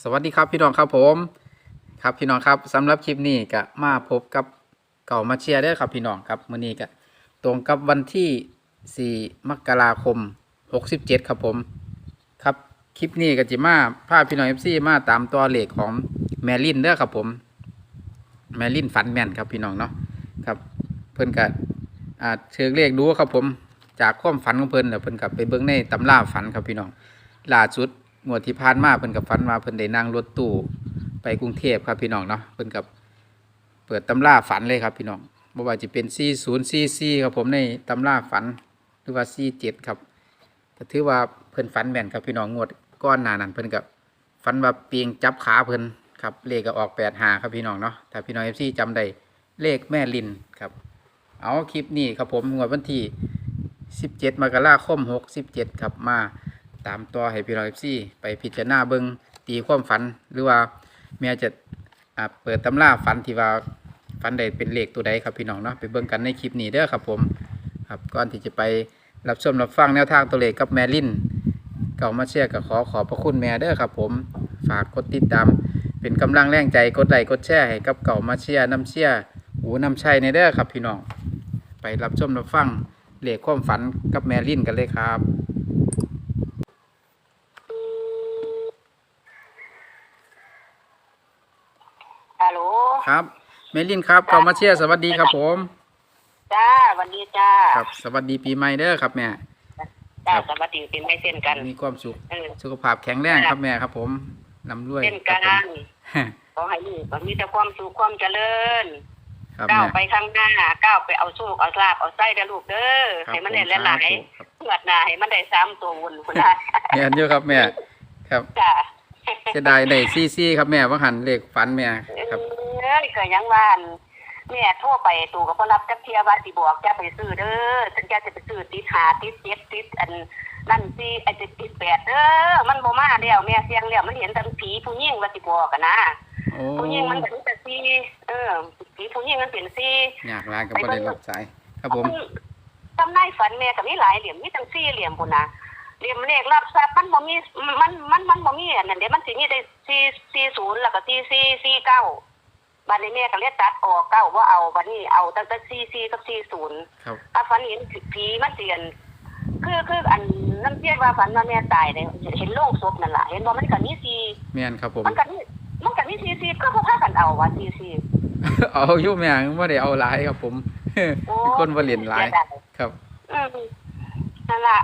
สวัสดีครับพี่น้องครับผมครับพี่น้องครับสำหรับคลิปนี้ก็มาพบกับเก่ามาเชียร์ได้ครับพี่น้องครับมื้อนี้ก็ตรงกับวันที่ 4 มกราคม 67 ครับผมครับคลิปนี้ก็จิมาพาพี่น้อง FC มาตามตัวเลขของแมลินเด้อครับผมแมลินฝันแมนครับพี่น้องเนาะครับเพิ่นก็อ่าเชิงเลขดูครับผมจากความฝันของเพิ่นแล้วเพิ่นก็ไปเบิ่งในตำราฝันครับพี่น้องล่าสุด งวดที่ผ่านมาเพิ่นกับฟันมาเพิ่นได้นั่งรถตู้ไปกรุงเทพครับพี่น้องเนาะเพิ่นกับเปิดตำราฝันเลยครับพี่น้องบ่ว่าจะเป็น 4044ครับผมในตำราฝันหรือว่า 47 ครับก็ถือว่าเพิ่นฝันแม่นครับพี่น้องงวดก้อนหนานั้นเพิ่นกับฝันว่าเปียงจับขาเพิ่นครับเลขก็ออก85ครับพี่น้องเนาะถ้าพี่น้อง FC จำได้เลขแม่ลินครับ เอาคลิปนี้ครับผมงวดวันที่ 17 มกราคม 67 ครับมา ตามตัวให้พี่น้องเอฟซีไปพิจารณาเบิงตีความฝัน หรือว่าแม่จะเปิดตำราฝันที่ว่าฝันใดเป็นเลขตัวใดครับพี่น้องเนาะไปเบิ่งกันในคลิปนี้เด้อครับผมครับก่อนที่จะไปรับชมรับฟังแนวทางตัวเลขกับแมลินเก่ามาเชียร์ก็ขอขอบพระคุณแม่เด้อครับผมฝากกดติดตามเป็นกำลังแรงใจกดไลค์กดแชร์ให้กับเก่ามาเชียร์น้ำเชียร์หูน้ำชัยในเด้อครับพี่น้องไปรับชมรับฟังเลขความฝันกับแมลินกันเลยครับ ฮัลโหล ครับเมลินครับกอมาเชียร์สวัสดีครับผม จ้าวันนี้จ้าครับ สวัสดีปีใหม่เด้อครับแม่จ้าครับสวัสดีเป็นไม่เช่นกัน มีความสุขเออสุขภาพแข็งแรงครับแม่ครับผมลำรวยเช่นครักับผมนขอให้ลูกมีแต่ความสุขความเจริญครับก้าวแม่ไปข้างหน้าก้าวไปเอาโชคเอาลาบเอาไส้ได้อลูกเด้อครับให้มันผได้หลายครับๆเกิดหน้าให้มันได้สามตัววุ่นคุณนะแม่นอยู่ครับแม่ ครับจ้าจะได้ได้ซี่ซี่ครับแม่ว่าหันเลขฝันแม่ครับเอ้ ยเกิดยังวานแม่โทรไปตู่กับพ่อรับจักเทียว่าสิบอกจะไปซื้อเด้อฉันจะจะไปซื้อติดหาติดเจ็ดติดอันนั่นสิไอ้ติดติดแปดเด้อมันบ่มาแล้วแม่เสียงแล้วมันเห็นแต่ผีผู้หญิงว่าสิบอกกันนะโอ้ผู้หญิงมันเป็นแต่ซีเออผีผู้หญิงมันเป็นซีอยากลายกับบ่ได้รับสายครับผมทำนายฝันแม่ก็มีหลายเหลี่ยมมีตั้งสี่เหลี่ยมพุ่นนะเหลี่ยมเลขรับทรัพย์มันบ่มีมันมันมันบ่มีอันนั้นเดี๋ยวมันสิมีได้สี่สี่ศูนย์แล้วก็สี่สี่สี่เก้า บัดนี้แม่ก็เลยตัดออกเก้าว่าเอาบัดนี้เอาตั้งแต่สี่สี่กับสี่ศูนย์ครับถ้าฝันเห็นผีมันเสียน คือคืออันน้ำเสียว่าฝันว่าแม่ตายเลยเห็นโลงศพนั่นล่ะเห็นบ่มันก็มีสี่แม่นครับผมมันก็มีมันก็มีสี่สี่ก็พากันเอาว่าสี่สี่เอาอยู่แม่บ่ได้เอาหลายครับผมโอ้มีคนบ่เล่นหลายเสีดครับ อืมนั่นล่ะ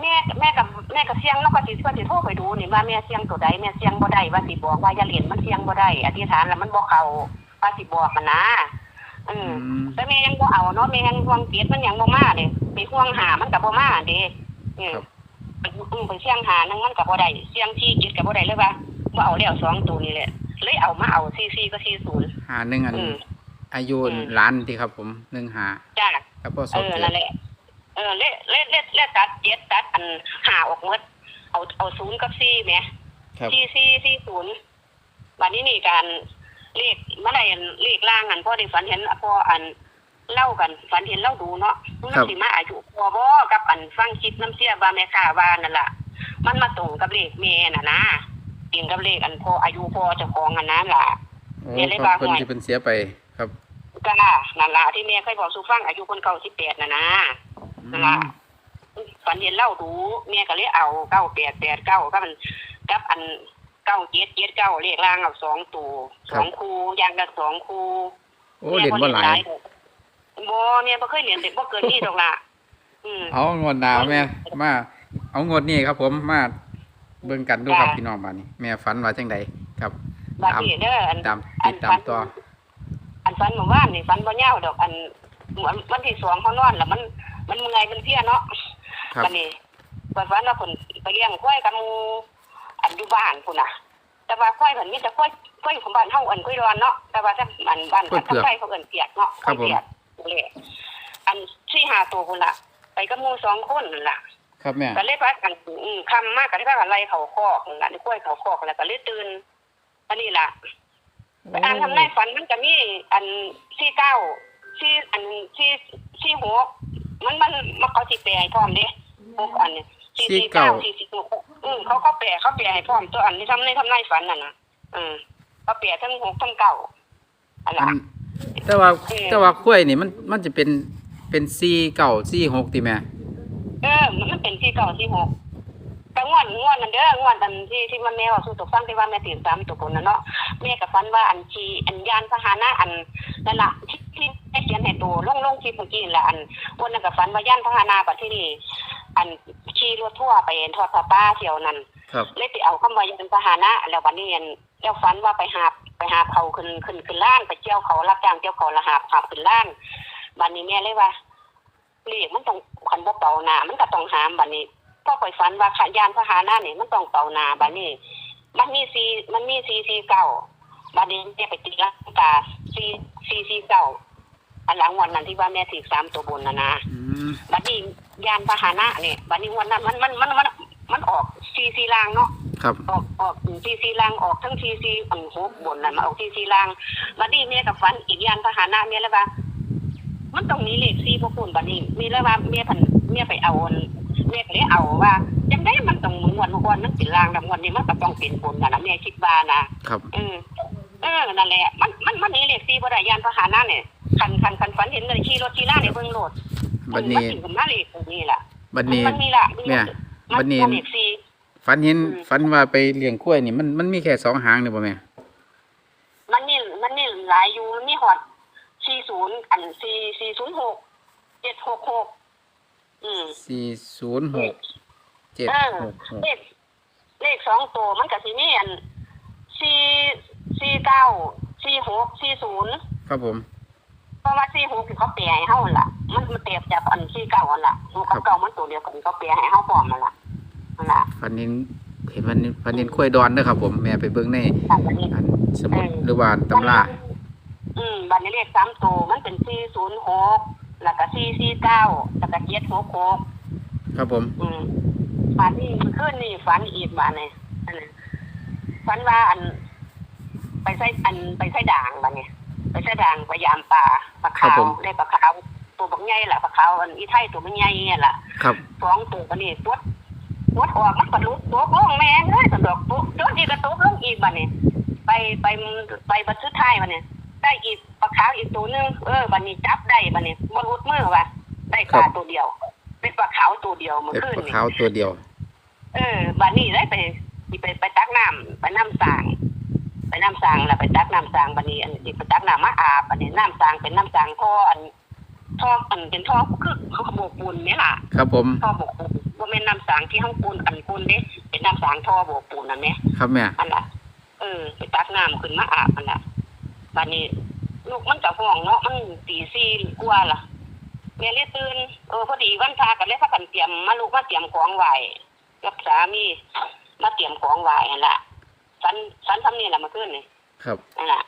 แม่แม่กับแม่กับเสียงแล้วก็สิว่าสิโทรไปดูนี่ว่าแม่เสียงตัวใดแม่เสียงบ่ได้ว่าสิบอกว่าอย่าเล่นมันเสียงบ่ได้อธิษฐานแล้วมันบ่เข้าว่าสิบอกมันนะอืมอืมแต่แม่ยังบ่เอาเนาะแม่ยังห่วงเกียรติมันยังบ่มาเด้ไปห่วงหามันก็บ่มาเด้อืมครับไปอืมไปเสียงหานั่งมันก็บ่ได้เสียงที่จิตก็บ่ได้เลยว่าบ่เอาแล้วสองตัวนี่แหละเลยเอามาเอา44ก็40หาหนึ่งอันอืมอายุอืมล้านที่ครับผมหนึ่งหาจ้าครับพ่อสเออบอเกียรนั่ตินแหละ เออเละเละเละเละตัดเจ็ดตัดอันหาออกหมดเอาเอาศูนย์กับสี่แหมครับสี่สี่สี่ศูนย์บัดนี้นี่การเลขเมื่อไหร่อันเลขล่างอันพ่อได้ฝันเห็นพ่ออันเล่ากันฝันเห็นเล่าดูเนาะมันสิมาอายุพ่อบ่กับอันฟังคลิปน้ำเสียว่าแม่ค้าว่านั่นล่ะ มันมาตรงกับเลขแม่น่ะนะตรงกับเลขอันพ่ออายุพ่อเจ้าของอันนั้นล่ะโอ้เนี่ยเลยครัว่าบคนห่วยที่เป็นเสียไปครับก็นั่นล่ะที่แม่เคยบอกสู่ฟังอายุคนเก่าสิบแปดน่ะนะ นั่นล่ะฝันเห็นเล่าดูแม่ก็เลยเอาเก้าแปดแปดเก้าก็มันกับอันเก้าเจ็ดเจ็ดเก้าเลขล่างเอาสองตัวสองคูอยางละสองคูโอ้เหรียญบ่หลายบ่แม่บ่เคยเรียนเด็กบ่เกินนี่ดอกล่ะอืมเอางวดหนาวแม่มาเอางวดนี้ครับ ผมมาเบิ่งกันดูครับจ้ะพี่น้องบ้านนี้แม่ฝันว่าจังใดครับบัดนี้เด้ออันตามติดตามต่ออันฝันเมื่อวานนี่ฝันบ่ยาวดอก อันเหมือนวันที่สองเขานอนแล้วมัน มันเมื่อยมันเพลียเนาะครับบัดนี้บัดฝันว่าเพิ่นไปเลี้ยงควายกับหมู่อันอยู่บ้านพุ่นน่ะ แต่ว่าควายเพิ่นมีแต่ควายควายของบ้านเฮาอันควายดอนเนาะแต่ว่าถ้าอันบ้านควายเผือกทางไทยเขาเอิ้นเปียกเนาะครับผมวายเปียกนั่นแหละอันที่หาตัวพุ่นล่ะ ไปกับหมู่สองคนนั่นล่ะ ครับแม่ ก็เลยพากันอืมคำมากก็เลยพากันไล่เขาคอกนั่นล่ะนี่กล้วยเขาคอกแล้วก็เลยตื่นอันนี้ล่ะไปอ่านทำนายฝันมันจะมีอันสี่เก้าสี่อันสี่สี่หก มันมันมันเขาสิแปลให้พร้อมเด้หกอันเนี่ยสี่สี่สี่เก้าเก้าสี่สี่หกอืมเขาเขาแปลเขาแปลให้พร้อมตัวอันที่ทำในทำนายฝันน่ะนะอืมเขาแปลทั้งหกทั้งเก้าอันอัละนแต่ว่าเออ แต่ว่ากล้วยนี่มันมันจะเป็นเป็นสี่เก่าสี่หกติแม่เออมันมันเป็นสี่เก้าสี่หกแต่งวดงวดนั่นเด้องวดอันที่ที่มันแม่ว่าสู้ตกฟังที่ว่าแม่ตื่นสามตัวคนน่ะเนาะแม่กับฟันว่าอันชีอันยานพาหนะอันนั่นละที่ที่ คลิปเมื่อกี้นั่นแหละอันวันนั้นกับฟันว่ายานพาหนะปัจที่นี่อันขี่รถทั่วร์ไปทอดผ้าป้าเที่ยวนั้นครับเลยไปเอาคำว่ายานพาหนะ แล้ววันนี้อันแล้วฝันว่าไปหาไปหาเขาขึ้นขึ้นขึ้นล้านไปเจียวเขารับจ้างเจียวเขาละหาบหาบขึ้นล้านวันนี้แม่เลยว่าเรียกมันต้องคันบ่เป่าหนามันก็ต้องหามบัดนี้พ่อคอยฝันว่าขยานพาหนะนี่มันต้องเป่าหนาบัดนี้มันมีซีมันมีซีซีเก่าบัดนี้แม่ไปตีลังกาซีซีซีเก่า อันหลังวันนั้นที่ว่าแม่ถีกสามตัวบนนะนะอืมบัดนี้ยานพาหนะเนี่ยบัดนี้วันนั้นมันมันมันมันมันออกซีซีลางเนาะครับออกออกซีซีลางออกทั้งซีซีอันหกบนนั่นมาออกซีซีลางบัดนี้แม่กับฝันอีกยานพาหนะเนี่ยแล้วว่า มันต้องมีเลขซีพวกคุณบัดนี้มีแล้วว่าแม่พันแม่ไปเอาอันแม่ก็เลยเอาว่าจังได้มันต้องหมุนวันวันมันเป็นลางแต่วันนี้มันก็ต้องเป็นบนนะนะแม่คิดว่านะครับ เออเออนั่นแหละ มันมันมันนี่เลขซีบ่ได้ยานพาหนะเนี่ย คันคันคันฝันเห็นเลยขี่รถขี่ล่าในเบิ่งโลดบัดนี้ มันถึงกับมาเลขตรงนี้ล่ะบัดนี้มันมีล่ะแม่มันบัดนี้มันเลขซีฝันเห็นอืมฝันว่าไปเลี้ยงกล้วยนี่มันมันมีแค่สองหางนี่บ่แม่มันนี่มันนี่หลายอยู่มันนี่ฮอด40อัน4 406 766อืมสี่ศูนย์หกเจ็ดเออหกหกเลขเลขสองตัวมันก็สิมีอันสี่สี่เก้าสี่หกสี่ศูนย์ครับผม เพราะว่าสี่หกที่เขาเปลี่ยให้เฮาหั่นล่ะ มันมันเปรียบจากอันสี่เก้าอันล่ะหกกับเก้ามันตัวเดียวกันเขาเปลี่ยให้เฮาพร้อมมันล่ะนั่นล่ะฝันเห็นเห็นฝันเห็นฝันเห็นกล้วยดอนเด้อครับผมแม่ไปเบิ่งในตามนี้อันสมุดหรือว่าตำราอืมบัตรนี้เลขสามตัวมันเป็นสี่ศูนย์หกแล้วก็สี่สี่เก้าแล้วก็เจ็ดหกหกครับผม อืมฝันนี่ขึ้นนี่ฝันอีกบ้านนี่อันนี้ฝันว่าอัน ไปใส่อันไปใส่ด่างบ้านนี่ ไปใส่ด่างไปยามป่าปลาขาวได้ปลาขาวตัวบักใหญ่แหละปลาขาวอันอีไทยตัวมันใหญ่เนี่ยแหละครับ สองตัวกันนี่ปวดปวดออกมันกระลุกตกลงแม่เอ้ยสะดอกตกโดนอีกกระตกลงอีกบ้านนี่ไปไปไปบัดสุดท้ายบ้านนี่ได้อีกปลาขาวอีกตัวหนึงเออบ้านนี้จับได้บ้านนี้บรรุดมือว่ะได้ปลาตัวเดียว เป็นปลาขาวตัวเดียวเมื่อเป็นคืนปลานี่ ขาวตัวเดียว เออบ้านนี้ได้ไปสิไปไปตักน้ำไปน้ำสาง ไปน้ำสางแล้วไปตักน้ำสางบ้านนี้อันนี้ไปตักน้ำมาอาบบ้านนี้น้ำสางเป็นน้ำสางท่ออันท่ออันเป็นท่อคือเขาขโมกปูนเนี่ยล่ะครับผมท่อโบกปูนว่าเป็นน้ำสางที่ห้องปูนอันปูนเด้เป็นน้ำสางท่อโบกปูนนั่นแหละครับแม่อันละเออไปตักน้ำขึ้นมาอาบอันละบ้านนี้ลูกมันจะห้องเนาะมันตีสี่กว่าล่ะแม่เลยตื่นเออพอดีวันพากันเลยพากันเตรียมมาลูกมาเตรียมของไหวกับสามีมาเตรียมของไหวนั่นละ สันสันทำนี่แหละมาขึ้นนี่ครับนั่นละ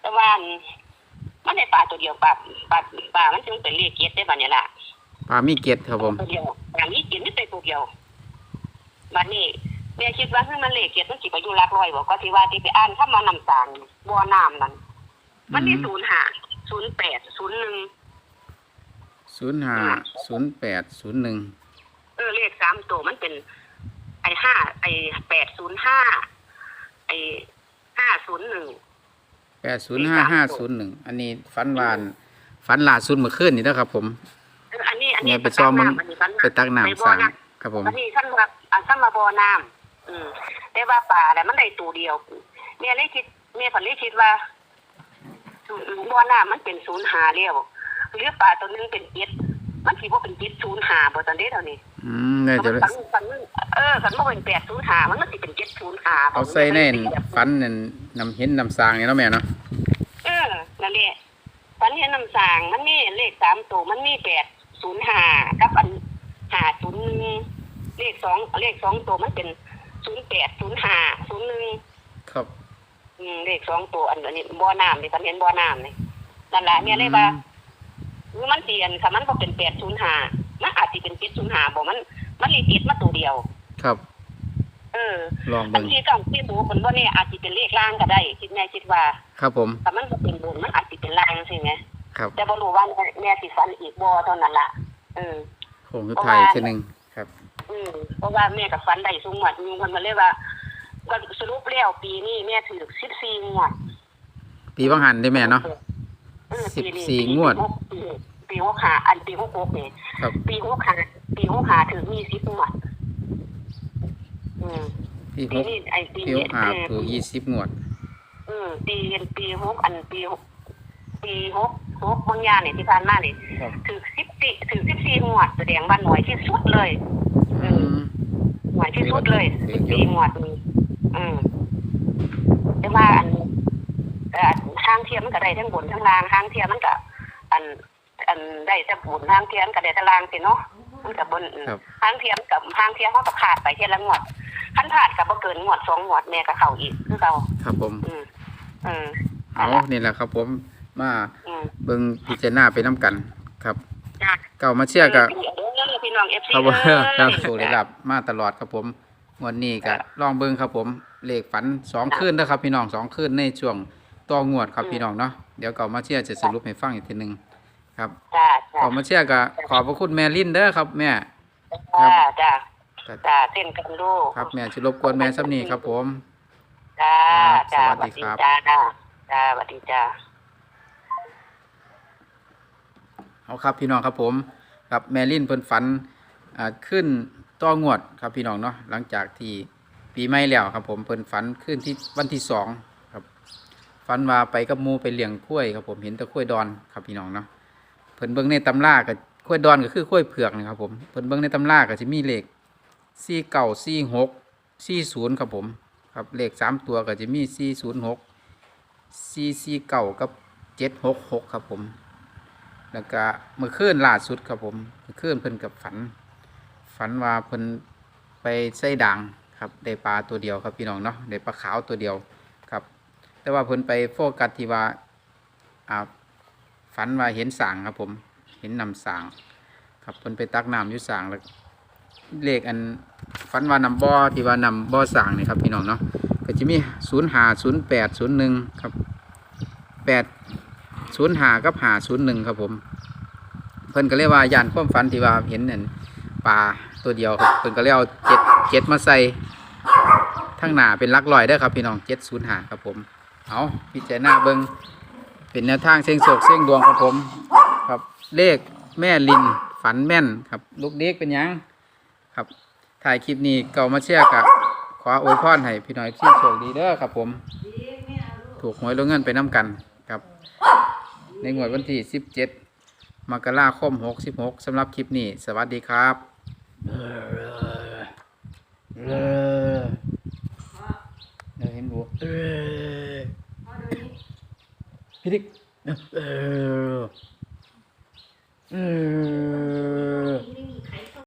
แต่ว่าอันมันได้ปลาตัวเดียวปลาปลาปลามันจึงเป็นเรียกเกียรติได้บ้านนี้ล่ะปลามีเกล็ดครับผมตัวเดียวอย่างนี้กินไม่เป็นตัวเดียวบัดนี้แม่คิดว่าคือมันเลขเกียรติมันสิไปอยู่หลักร้อยบ่ก็ที่ว่าที่ไปอ่านถ้ามานำสางบ่อน้ำนั่นมันมีอืมศูนย์ห้าศูนย์แปดศูนย์หนึ่งศูนย์ห้าศูนย์แปดศูนย์หนึ่งเออเลขสามตัวมันเป็น ไอ้ห้าไอ้แปดศูนย์ห้า ไอ้ห้าศูนย์หนึ่งแปดศูนย์ห้าห้าศูนย์หนึ่งอันนี้ฝันวานฝันล่าสุดเมื่อคืนนี่นะครับผมเอออันนี้อันนี้เนี่ยไปซ้อมมันอันนี้ฝันไปตักไปน้ำบ่อสางน้ำครับผมอันนี้ท่านว่าอันท่านมาบ่อน้ำอืมแต่ว่าป่าแต่ะมันได้ตัวเดียวแม่เลยคิดแม่ผันเลยคิดว่าอืมบ่อน้ำมันเป็นศูนย์หาเรียวหรือป่าตัวหนึงเป็นเจ็ดมันคิดว่าเป็นเจ็ดศูนย์หาบ่ตอนนี้เท่านี้อืมเนี่ยจะมันฝันฝัน เออฝันว่าเป็นแปดศูนย์หามันมันสิเป็นเจ็ดศูนย์หาเอาใส่แน่นฝันนั่นนำเห็นนำสางนี่เนาะแม่เนาะเออนั่นแหละฝันเห็นน้ำสางมันมีเลขสามตัวมันมีแปดศูนย์หากับอันหาศูนย์หนึ่งเลขสองเลขสองตัวมันเป็นศูนย์แปดศูนย์หาศูนย์หนึ่งครับอืมเลขสองตัวอันนี้บ่อน้ำนี่ฉันเห็นบ่อน้ำนี่นั่นแหละเนี่ยเลยว่าหรือมันเปลี่ยนค่ะมันบ่เป็นแปดศูนย์ห้ามันอาจจะเป็นเจ็ดศูนย์ห้าบ่มัน มันเลขเจ็ดมาตัวเดียว ครับ เออลองบาเบิ่งงทีก็ที่หมูคนว่าเนี่ยอาจจะเป็นเลขล่างก็ได้คิดแม่คิดว่าครับผม แต่มันบ่เป็นบนมันอาจจะเป็นล่างใช่ไหมครับแต่บ่รู้ว่าแม่สิฟันอีกบ่เท่านั้นล่ะเออ โค้งสุดท้ายอีกทีหนึ่งครับ อืมเพราะว่าแม่กับฟันได้สูงหมดมีคนมาเลยว่าก็สรุปแล้วปีนี้แม่ถือสิบสี่งวดปีบังหันได้แม่เนาะ เออสิบปีนี้สี่ปีงวด ปีปีหกหาอันปีหกหกนี่ครับ ปีหกหาปีหกหาถือมีสิบงวด อืมปีปีหกนี้ไอ้ปีปีหกหาเออถูกยี่สิบงวดอืมปีปีหกอันปีหกปีหกหกบางอย่างเนี่ยที่ผ่านมาเนี่ยครับ ถือสิบสี่ถือสิบสี่งวดแสดงว่าหน่วยที่สุดเลยอืม หน่วยที่สุดเลยเดี๋สิยวบสี่งวดนี่อืมแต่ว่าอันแต่อันทางเทียมมันก็ได้ทั้งบนทั้งล่างทางเทียมมันก็อัน อันได้แต่บนทางเทียมก็ได้แต่ล่างสิเนาะมันกับบนอืมครับทางเทียมกับทางเทียมเขาก็ขาดไปเทียละงวด ขั้นขาดกับบ่เกินงวดสองงวดแม่ก็เข้าอีกคือเก่าครับผมอืมอืมเอานี่แหละครับ ผมมาอืมเบิ่งพิจารณาไปน้ำกันครับจ้ะเก่ามาเชียร์กับเด้อพี่น้อง FC ครับผมเด้อครับโชว์ได้รับมาตลอดครับผมงวันนี้ก็ลองเบิ่งครับผมเลขฝันสองคืนนะครับ พี่น้องสองคืนในช่วงต่องวดครับพี่น้องเนาะเดี๋ยวเก่ามาเชียร์จะสรุปให้ฟังอีกทีหนึงครับจ้าจ้าเก่ามาเชียร์ก็ขอบพระคุณแม่ลินเด้อครับแม่ ครัจ้าบจ้าก็ จ้าเส้นกันลูกครับแม่สิรบกวนแม่ซ้ำนี้ครับผมจ้าจ้าสวัสดีครับจ้าจ้าจ้าสวัสดีจ้าเอาครับพี่น้องครับผมครับแมลินเพิ่นฝันอ่าขึ้นต่องวดครับพี่น้องเนาะหลังจากที่ปีใหม่แล้วครับผมเพิ่นฝันขึ้นที่วันที่สองครับฝันว่าไปกับหมูไปเลี้ยงกล้วยครับผมเห็นแต่กล้วยดอนครับพี่น้องเนาะเพิ่นเบิ่งในตำรากับกล้วยดอนก็คือกล้วยเผือกนะครับผมเพิ่นเบิ่งในตำราก็จะมีเลข สี่เก้าสี่หกสี่ศูนย์ครับผมครับเลขสามตัวก็จะมีสี่ศูนย์หกสี่สี่เก้ากับเจ็ดหกหกครับผม แล้วก็เมื่อคืนล่าสุดครับผมเมื่อคืนเพิ่นกับฝัน ฝันว่าเพิ่นไปใส่ด่างครับได้ปลาตัวเดียวครับพี่น้องเนาะได้ปลาขาวตัวเดียวครับ แต่ว่าเพิ่นไปโฟกัสที่ว่าอ่าฝันว่าเห็นสางครับผม เห็นนำสาง ครับเพิ่นไปตักน้ำอยู่สางแล้ว เลขอันฝันว่านำบ่อที่ว่านำบ่อสางนี่ครับพี่น้องเนาะก็จะมีศูนย์หาศูนย์แปดศูนย์หนึ่งครับแปดศูนย์หากับหาศูนย์หนึ่งครับผม เพิ่นก็เรียกว่ายานความฝันที่ว่าเห็นนั่นปลาตัวเดียวครับเพิ่นก็เลยเอาเจ็ดเจ็ดมาใส่ทั้งหนาเป็นลักลอยได้ครับพี่น้องเจ็ดศูนย์หาครับผม เอาพิจารณาเบิงเป็นแนวทางเสียงโศกเสียงดวงครับผม ครับเลขแม่ลินฝันแม่นครับ ลูกเด็กเป็นยัง ครับถ่ายคลิปนี้เก่ามาเชียร์กับขออวยพรให้พี่น้อยที่โชคดีเด้อครับ ผม ถูกหวยลงเงินไปน้ำกันครับ ในงวดวันที่ 17 มกราคม 66สำหรับคลิปนี้ สวัสดีครับ เดี๋ยวเห็นบัวพี่ดิกเออเออ